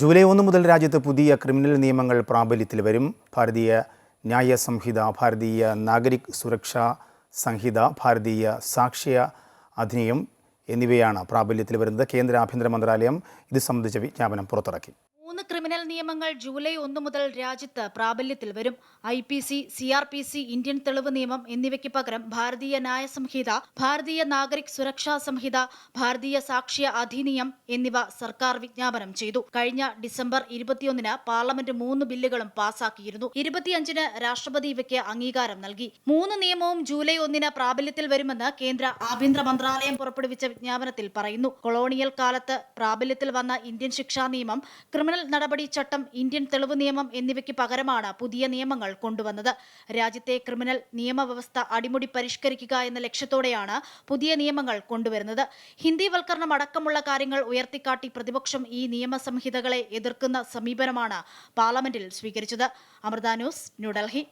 July ഒന്ന് മുതൽ രാജ്യത്ത് പുതിയ ക്രിമിനൽ നിയമങ്ങൾ പ്രാബല്യത്തിൽ വരും. ഭാരതീയ ന്യായ സംഹിത ഭാരതീയ നാഗരിക് സുരക്ഷാ സംഹിത ഭാരതീയ സാക്ഷ്യ അധിനിയം എന്നിവയാണ് പ്രാബല്യത്തിൽ വരുന്നത്. കേന്ദ്ര ആഭ്യന്തര മന്ത്രാലയം ഇത് സംബന്ധിച്ച വിജ്ഞാപനം പുറത്തിറക്കി. മൂന്ന് ക്രിമിനൽ നിയമങ്ങൾ ജൂലൈ ഒന്ന് മുതൽ രാജ്യത്ത് പ്രാബല്യത്തിൽ വരും. I P C C R P C Indian തെളിവ് നിയമം എന്നിവയ്ക്ക് പകരം ഭാരതീയ ന്യായ സംഹിത ഭാരതീയ നാഗരിക് സുരക്ഷാ സംഹിത ഭാരതീയ സാക്ഷ്യ അധിനിയം എന്നിവ സർക്കാർ വിജ്ഞാപനം ചെയ്തു. കഴിഞ്ഞ ഡിസംബർ ഇരുപത്തിയൊന്നിന് പാർലമെന്റ് മൂന്ന് ബില്ലുകളും പാസാക്കിയിരുന്നു. ഇരുപത്തിയഞ്ചിന് രാഷ്ട്രപതി ഇവയ്ക്ക് അംഗീകാരം നൽകി. മൂന്ന് നിയമവും ജൂലൈ ഒന്നിന് പ്രാബല്യത്തിൽ വരുമെന്ന് കേന്ദ്ര ആഭ്യന്തര മന്ത്രാലയം പുറപ്പെടുവിച്ച വിജ്ഞാപനത്തിൽ പറയുന്നു. കൊളോണിയൽ കാലത്ത് പ്രാബല്യത്തിൽ വന്ന ഇന്ത്യൻ ശിക്ഷാ നിയമം ക്രിമിനൽ നടപടി ചട്ടം ഇന്ത്യൻ തെളിവ് നിയമം എന്നിവയ്ക്ക് പകരമാണ് പുതിയ നിയമങ്ങൾ കൊണ്ടുവന്നത്. രാജ്യത്തെ ക്രിമിനൽ നിയമവ്യവസ്ഥ അടിമുടി പരിഷ്കരിക്കുക എന്ന ലക്ഷ്യത്തോടെയാണ് പുതിയ നിയമങ്ങൾ കൊണ്ടുവരുന്നത്. ഹിന്ദിവൽക്കരണം അടക്കമുള്ള കാര്യങ്ങൾ ഉയർത്തിക്കാട്ടി പ്രതിപക്ഷം ഈ നിയമസംഹിതകളെ എതിർക്കുന്ന സമീപനമാണ് പാർലമെന്റിൽ സ്വീകരിച്ചത്. അമൃത ന്യൂസ് ന്യൂഡൽഹി.